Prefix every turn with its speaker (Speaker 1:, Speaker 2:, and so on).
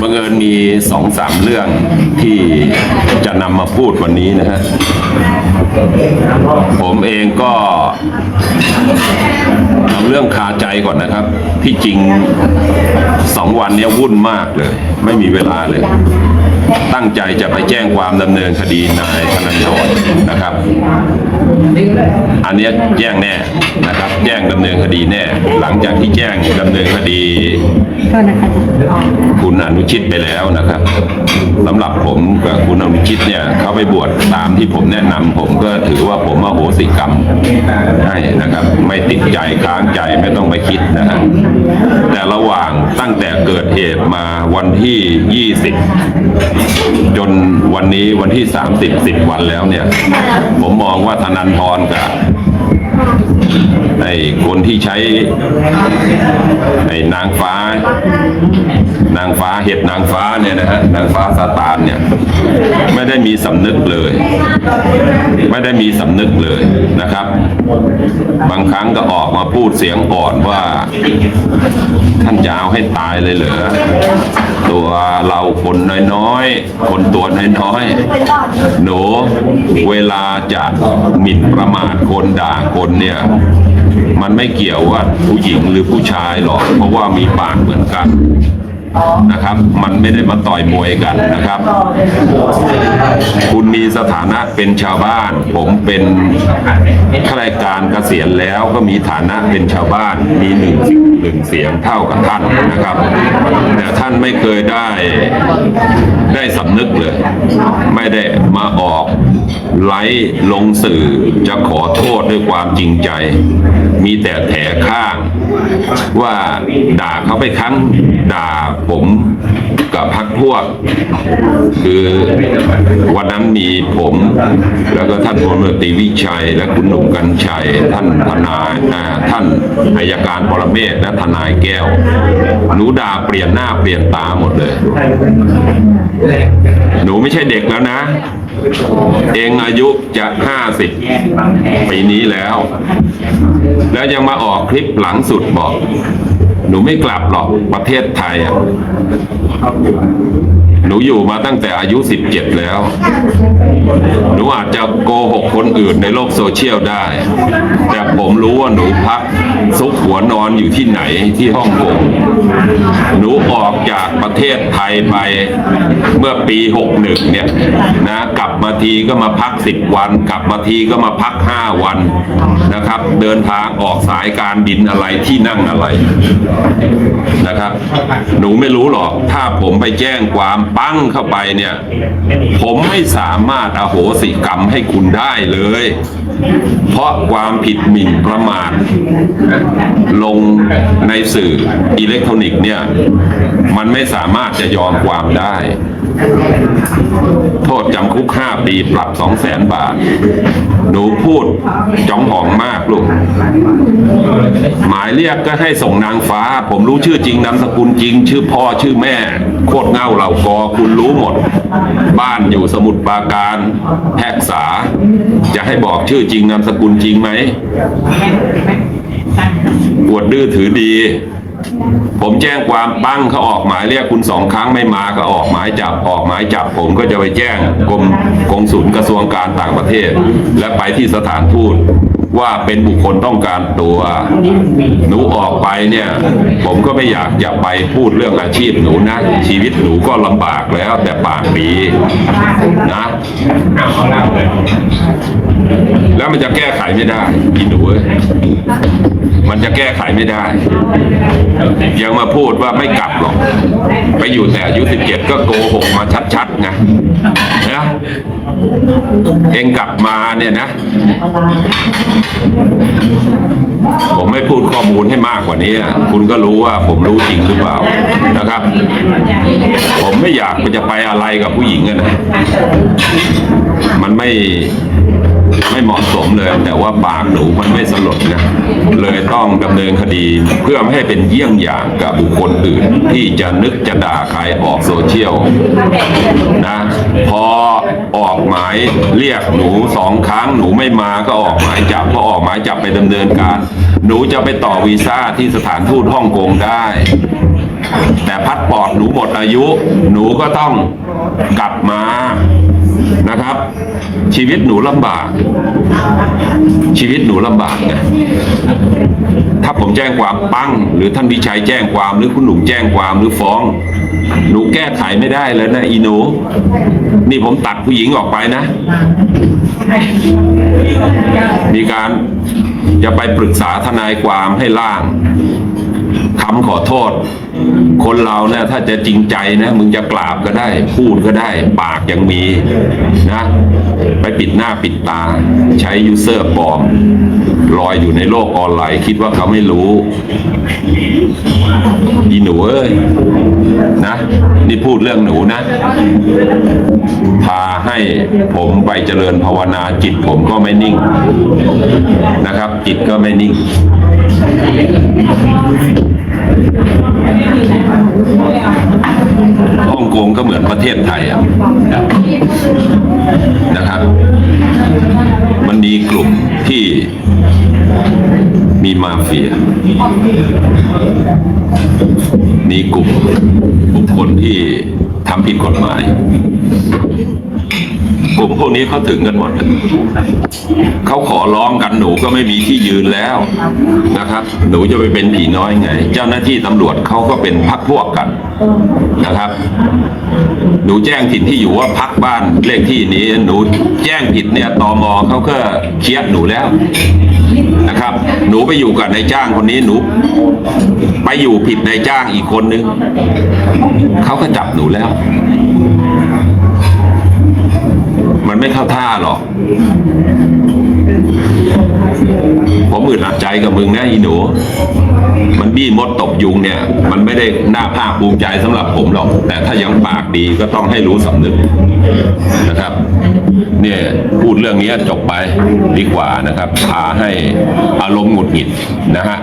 Speaker 1: บังเอิญมีสองสามเรื่องที่จะนำมาพูดวันนี้นะฮะ ผมเองก็เอาเรื่องคาใจก่อนนะครับ ที่จริง สองวันเนี้ยวุ่นมากเลย ไม่มีเวลาเลย ตั้งใจจะไปแจ้งความดำเนินคดีนายธนันทรนะครับ อันนี้แจ้งแน่นะครับ แจ้งดำเนินคดีแน่ หลังจากที่แจ้งดำเนินคดี
Speaker 2: คุ
Speaker 1: ณอนุชิตไปแล้วนะครับสำหรับผมกับคุณอนุชิตเนี่ยเขาไปบวชตามที่ผมแนะนำผมก็ถือว่าผมอโหสิกรรมให้นะครับ ไม่ติดใจค้างใจไม่ต้องไปคิดนะฮะแต่ระหว่าง ตั้งแต่เกิดเหตุมาวันที่ 20 จนวันนี้วันที่ 30 10 วันแล้วเนี่ย ผมมองว่าธนันทรกับ ไอ้คนที่ใช้ไอ้นางฟ้า นางฟ้าเห็ดนางฟ้าเนี่ยนะฮะนางฟ้าซาตานเนี่ยไม่ได้มีสำนึกเลย ไม่ได้มีสำนึกเลยนะครับ บางครั้งก็ออกมาพูดเสียงอ่อนว่า ท่านจะเอาให้ตายเลยเหรอตัวเราคนน้อยๆ คนตัวน้อยๆหนูเวลาจะหมิ่นประมาทคนด่าคนเนี่ย มันไม่เกี่ยวว่าผู้หญิงหรือผู้ชายหรอก เพราะว่ามีปากเหมือนกันนะครับ มันไม่ได้มาต่อยมวยกันนะครับ คุณมีสถานะเป็นชาวบ้าน ผมเป็นข้าราชการเกษียณแล้วก็มีฐานะเป็นชาวบ้าน มีหนึ่งหนึ่งเสียงเท่ากับท่านนะครับ แต่ท่านไม่เคยได้ได้สำนึกเลย ไม่ได้มาออก ไลฟ์ลงสื่อจะขอโทษด้วยความจริงใจ มีแต่แถข้าง ว่าด่าเขาไปครั้งด่าผม กับพักพวก คือวันนั้นมีผม แล้วก็ท่านพลตรีวิชัย และคุณหนุ่มกัญชัย ท่านทนายอ่าท่านอายการปรเมศและทนายแก้วหนูด่าเปลี่ยนหน้าเปลี่ยนตาหมดเลย หนูไม่ใช่เด็กแล้วนะ เองอายุจะห้าสิบปีนี้แล้ว แล้วยังมาออกคลิปหลังสุดบอก หนูไม่กลับหรอกประเทศไทยอะหนูอยู่มาตั้งแต่อายุสิบเจ็ดแล้ว หนูอาจจะโกหกคนอื่นในโลกโซเชียลได้ แต่ผมรู้ว่าหนูพักซุกหัวนอนอยู่ที่ไหนที่ฮ่องกง หนูออกจากประเทศไทยไปเมื่อปี 61 เนี่ยนะกลับมาทีก็มาพัก 10 วัน กลับมาทีก็มาพัก 5 วันนะครับ เดินทางออกสายการบินอะไรที่นั่งอะไรนะครับ หนูไม่รู้หรอก ถ้าผมไปแจ้งความปั้งเข้าไปเนี่ย ผมไม่สามารถอโหสิกรรมให้คุณได้เลย เพราะความผิดหมิ่นประมาทลงในสื่ออิเล็กทรอนิกส์เนี่ย มันไม่สามารถจะยอมความได้ โทษจำคุก5ปีปรับ2 0 0แสนบาท หนูพูดจ้องหองมากลูก หมายเรียกก็ให้ส่งนางฟ้า ผมรู้ชื่อจริงนามสกุลจริง ชื่อพ่อชื่อแม่ โคตรเง่าเหล่ากอคุณรู้หมด บ้านอยู่สมุทรปราการแพกษา จะให้บอกชื่อจริงนามสกุลจริงไหมปวดดื้อถือดี ผมแจ้งความปั้งเขาออกหมายเรียกคุณสองครั้งไม่มาก็ออกหมายจับออกหมายจับ ผมก็จะไปแจ้งกรมกงสุลกระทรวงการต่างประเทศ และไปที่สถานทูต ว่าเป็นบุคคลต้องการตัวหนูออกไปเนี่ย ผมก็ไม่อยากจะไปพูดเรื่องอาชีพหนูนะ ชีวิตหนูก็ลำบากแล้วแต่ปากดีนะแล้วมันจะแก้ไขไม่ได้กินหนูมันจะแก้ไขไม่ได้ ยังมาพูดว่าไม่กลับหรอก ไปอยู่แต่อายุสิบเจ็ดก็โกหกมาชัดๆไงนะ เองกลับมาเนี่ยนะ ผมไม่พูดข้อมูลให้มากกว่านี้ คุณก็รู้ว่าผมรู้จริงหรือเปล่านะครับ ผมไม่อยากจะไปอะไรกับผู้หญิงนะมันไม่ไม่เหมาะสมเลย แต่ว่าปากหนูมันไม่สลดนะเลยต้องดำเนินคดีเพื่อไม่ให้เป็นเยี่ยงอย่างกับบุคคลอื่น ที่จะนึกจะด่าใครออกโซเชียลนะ พอออกมาหมายเรียกหนูสองครั้งหนูไม่มาก็ออกหมายจับพอออกหมายจับไปดำเนินการ หนูจะไปต่อวีซ่าที่สถานทูตฮ่องกงได้ แต่พัดปอดหนูหมดอายุ หนูก็ต้องกลับมานะครับ ชีวิตหนูลำบาก ชีวิตหนูลำบากไงถ้าผมแจ้งความปั้ง หรือท่านวิชัยแจ้งความหรือคุณหนุ่มแจ้งความหรือฟ้อง หนูแก้ไขไม่ได้แล้วนะอีหนู นี่ผมตัดผู้หญิงออกไปนะ มีการจะไปปรึกษาทนายความให้ล่าง คำขอโทษ คนเราเนี่ยถ้าจะจริงใจนะมึงจะกราบก็ได้ พูดก็ได้ ปากยังมีนะ ไปปิดหน้าปิดตา ใช้ยูเซอร์ปลอมลอยอยู่ในโลกออนไลน์ คิดว่าเขาไม่รู้อีหนูเอ้ยนะ นี่พูดเรื่องหนูนะ พาให้ผมไปเจริญภาวนาจิตผมก็ไม่นิ่งนะครับ จิตก็ไม่นิ่ง ฮ่องกงก็เหมือนประเทศไทยอะนะครับ มันมีกลุ่มที่มีมาเฟีย มีกลุ่มบุคคลที่ทำผิดกฎหมาย กลุ่มพวกนี้เขาถึงกันหมดเขาขอร้องกันหนูก็ไม่มีที่ยืนแล้วนะครับ หนูจะไปเป็นผีน้อยไง เจ้าหน้าที่ตำรวจเขาก็เป็นพักพวกกันนะครับ หนูแจ้งถิ่นที่อยู่ว่าพักบ้านเลขที่นี้ หนูแจ้งผิดเนี่ยตอมเขาก็เคียร์หนูแล้วนะครับ หนูไปอยู่กับนายจ้างคนนี้หนู ไปอยู่ผิดนายจ้างอีกคนนึงเขาก็จับหนูแล้ว มันไม่เข้าท่าหรอก ผมอึดอัดใจกับมึงนะอีหนู มันบี้มดตบยุงเนี่ย มันไม่ได้หน่าภาคภูมิใจสำหรับผมหรอก แต่ถ้ายังปากดีก็ต้องให้รู้สำนึกนะครับ เนี่ยพูดเรื่องนี้จบไปดีกว่านะครับพาให้อารมณ์หงุดหงิดนะฮะ